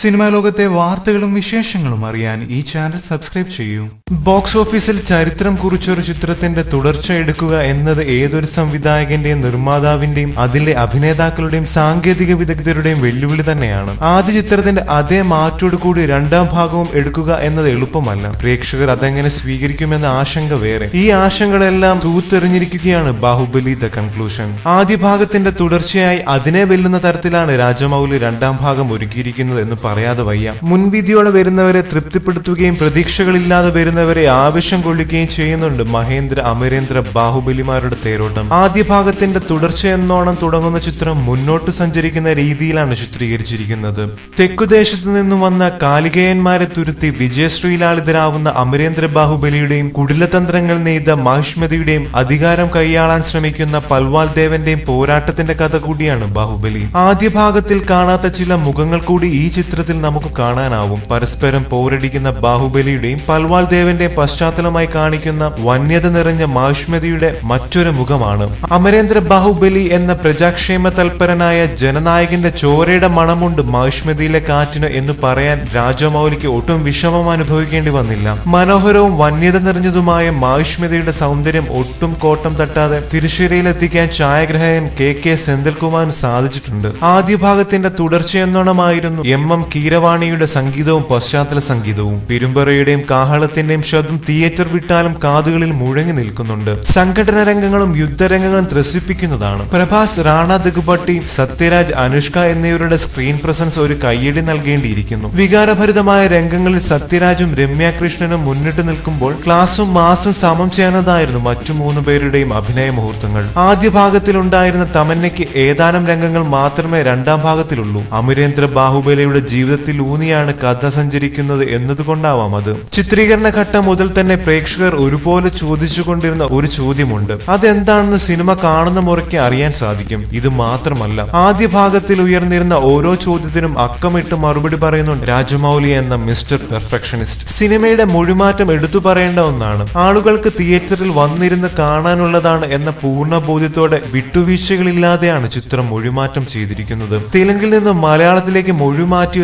Cinema ലോകത്തെ വാർത്തകളും വിശേഷങ്ങളും അറിയാൻ ഈ ചാനൽ സബ്സ്ക്രൈബ് ചെയ്യൂ. ബോക്സ് ഓഫീസിൽ ചരിത്രം കുറിച്ചൊരു ചിത്രത്തിന്റെ തുടർച്ച എടുക്കുക എന്നത് ഏതൊരു സംവിധായകന്റെയും നിർമ്മാതാവിന്റെയും അതിലെ അഭിനേതാക്കളുടെയും സാങ്കേതിക വിദഗ്ധരുടെയും വെല്ലുവിളി തന്നെയാണ്. ആദ്യ ചിത്രത്തിന്റെ അതേ മാറ്റോട് കൂടി രണ്ടാം ഭാഗവും എടുക്കുക എന്നത് എളുപ്പമല്ല. പ്രേക്ഷകർ അതെങ്ങനെ സ്വീകരിക്കുമെന്ന ആശങ്ക വേറെ. ഈ ആശങ്കകളെല്ലാം തൂത്തെറിഞ്ഞിരിക്കുകയാണ് ബാഹുബലി ദ കൺക്ലൂഷൻ. ആദ്യ ഭാഗത്തിന്റെ തുടർച്ചയായി അതിനെ വെല്ലുന്ന തരത്തിലാണ് രാജമൗലി രണ്ടാം ഭാഗം ഒരുക്കിയിരിക്കുന്നത് എന്ന് പറയാതെ വയ്യ. മുൻവിധിയോടെ വരുന്നവരെ തൃപ്തിപ്പെടുത്തുകയും പ്രതീക്ഷകളില്ലാതെ വരുന്നവരെ ആവശ്യം കൊള്ളിക്കുകയും ചെയ്യുന്നുണ്ട് മഹേന്ദ്ര അമരേന്ദ്ര ബാഹുബലിമാരുടെ തേരോട്ടം. ആദ്യ ഭാഗത്തിന്റെ തുടർച്ച എന്നോണം തുടങ്ങുന്ന ചിത്രം മുന്നോട്ട് സഞ്ചരിക്കുന്ന രീതിയിലാണ് ചിത്രീകരിച്ചിരിക്കുന്നത്. തെക്കുദേശത്തു നിന്നും വന്ന കാലികയന്മാരെ തുരുത്തി വിജയശ്രീലാളിതരാവുന്ന അമരേന്ദ്ര ബാഹുബലിയുടെയും കുടിലതന്ത്രങ്ങൾ നെയ്ത മഹിഷ്മതിയുടെയും അധികാരം കൈയാളാൻ ശ്രമിക്കുന്ന പൽവാൽ ദേവന്റെയും പോരാട്ടത്തിന്റെ കഥ കൂടിയാണ് ബാഹുബലി. ആദ്യ ഭാഗത്തിൽ കാണാത്ത ചില മുഖങ്ങൾ കൂടി ഈ ചിത്രത്തിൽ നമുക്ക് കാണാനാവും. പരസ്പരം പോരടിക്കുന്ന ബാഹുബലിയുടെയും പൽവാൾ ദേവന്റെയും പശ്ചാത്തലമായി കാണിക്കുന്ന വന്യത നിറഞ്ഞ മാഷ്മതിയുടെ മറ്റൊരു മുഖമാണ്. അമരേന്ദ്ര ബാഹുബലി എന്ന പ്രജാക്ഷേമ തൽപരനായ ജനനായകന്റെ ചോരയുടെ മണമുണ്ട് മാഷ്മതിയിലെ കാറ്റിന് എന്ന് പറയാൻ രാജമൗലിക്ക് ഒട്ടും വിഷമം അനുഭവിക്കേണ്ടി വന്നില്ല. മനോഹരവും വന്യത നിറഞ്ഞതുമായ മാഹിഷ്മതിയുടെ സൗന്ദര്യം ഒട്ടും കോട്ടം തട്ടാതെ തിരുശ്ശേരിയിലെത്തിക്കാൻ ഛായാഗ്രഹകൻ കെ കെ സെന്തിൽകുമാറിന് സാധിച്ചിട്ടുണ്ട്. ആദ്യ ഭാഗത്തിന്റെ തുടർച്ചയെന്നോണമായിരുന്നു എം എം കീരവാണിയുടെ സംഗീതവും പശ്ചാത്തല സംഗീതവും പെരുമ്പറയുടെയും കാഹളത്തിന്റെയും ശബ്ദം തിയേറ്റർ വിട്ടാലും കാതുകളിൽ മുഴങ്ങി നിൽക്കുന്നുണ്ട്. സംഘടന രംഗങ്ങളും യുദ്ധരംഗങ്ങളും ത്രസിപ്പിക്കുന്നതാണ്. പ്രഭാസ് റാണ ദഗുപട്ടി സത്യരാജ് അനുഷ്ക എന്നിവരുടെ സ്ക്രീൻ പ്രസൻസ് ഒരു കയ്യടി നൽകേണ്ടിയിരിക്കുന്നു. വികാരഭരിതമായ രംഗങ്ങളിൽ സത്യരാജും രമ്യ കൃഷ്ണനും മുന്നിട്ട് നിൽക്കുമ്പോൾ ക്ലാസും മാസും സമം ചെയ്യുന്നതായിരുന്നു മറ്റു മൂന്ന് പേരുടെയും അഭിനയ മുഹൂർത്തങ്ങൾ. ആദ്യ ഭാഗത്തിലുണ്ടായിരുന്ന തമന്നയ്ക്ക് ഏതാനും രംഗങ്ങൾ മാത്രമേ രണ്ടാം ഭാഗത്തിലുള്ളൂ. അമരേന്ദ്ര ബാഹുബലിയുടെ ജീവിതത്തിൽ ഊന്നിയാണ് കഥ സഞ്ചരിക്കുന്നത് എന്നതുകൊണ്ടാവാം അത്. ചിത്രീകരണ ഘട്ടം മുതൽ തന്നെ പ്രേക്ഷകർ ഒരുപോലെ ചോദിച്ചുകൊണ്ടിരുന്ന ഒരു ചോദ്യമുണ്ട്. അതെന്താണെന്ന് സിനിമ കാണുന്ന മുറയ്ക്ക് അറിയാൻ സാധിക്കും. ഇത് മാത്രമല്ല ആദ്യ ഭാഗത്തിൽ ഉയർന്നിരുന്ന ഓരോ ചോദ്യത്തിനും അക്കമിട്ട് മറുപടി പറയുന്നുണ്ട് രാജമൗലി എന്ന മിസ്റ്റർ പെർഫെക്ഷനിസ്റ്റ്. സിനിമയുടെ മൊഴിമാറ്റം എടുത്തു പറയേണ്ട ഒന്നാണ്. ആളുകൾക്ക് തിയേറ്ററിൽ വന്നിരുന്ന് കാണാനുള്ളതാണ് എന്ന പൂർണ ബോധ്യത്തോടെ വിട്ടുവീഴ്ചകളില്ലാതെയാണ് ചിത്രം മൊഴിമാറ്റം ചെയ്തിരിക്കുന്നത്. തെലുങ്കിൽ നിന്ന് മലയാളത്തിലേക്ക്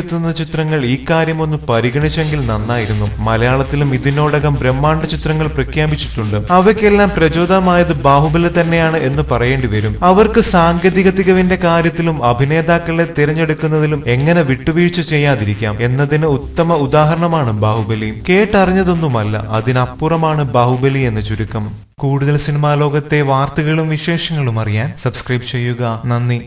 മൊഴിമാറ്റിയെത്തുന്ന ചിത്രങ്ങൾ ഈ കാര്യം ഒന്ന് പരിഗണിച്ചെങ്കിൽ നന്നായിരുന്നു. മലയാളത്തിലും ഇതിനോടകം ബ്രഹ്മാണ്ഡ ചിത്രങ്ങൾ പ്രഖ്യാപിച്ചിട്ടുണ്ട്. അവയ്ക്കെല്ലാം പ്രചോദമായത് ബാഹുബലി തന്നെയാണ് എന്ന് പറയേണ്ടി വരും. അവർക്ക് സാങ്കേതിക തികവിന്റെ കാര്യത്തിലും അഭിനേതാക്കളെ തിരഞ്ഞെടുക്കുന്നതിലും എങ്ങനെ വിട്ടുവീഴ്ച ചെയ്യാതിരിക്കാം എന്നതിന് ഉത്തമ ഉദാഹരണമാണ് ബാഹുബലി. കേട്ടറിഞ്ഞതൊന്നുമല്ല അതിനപ്പുറമാണ് ബാഹുബലി എന്ന ചുരുക്കം. കൂടുതൽ സിനിമാ ലോകത്തെ വാർത്തകളും വിശേഷങ്ങളും അറിയാൻ സബ്സ്ക്രൈബ് ചെയ്യുക. നന്ദി.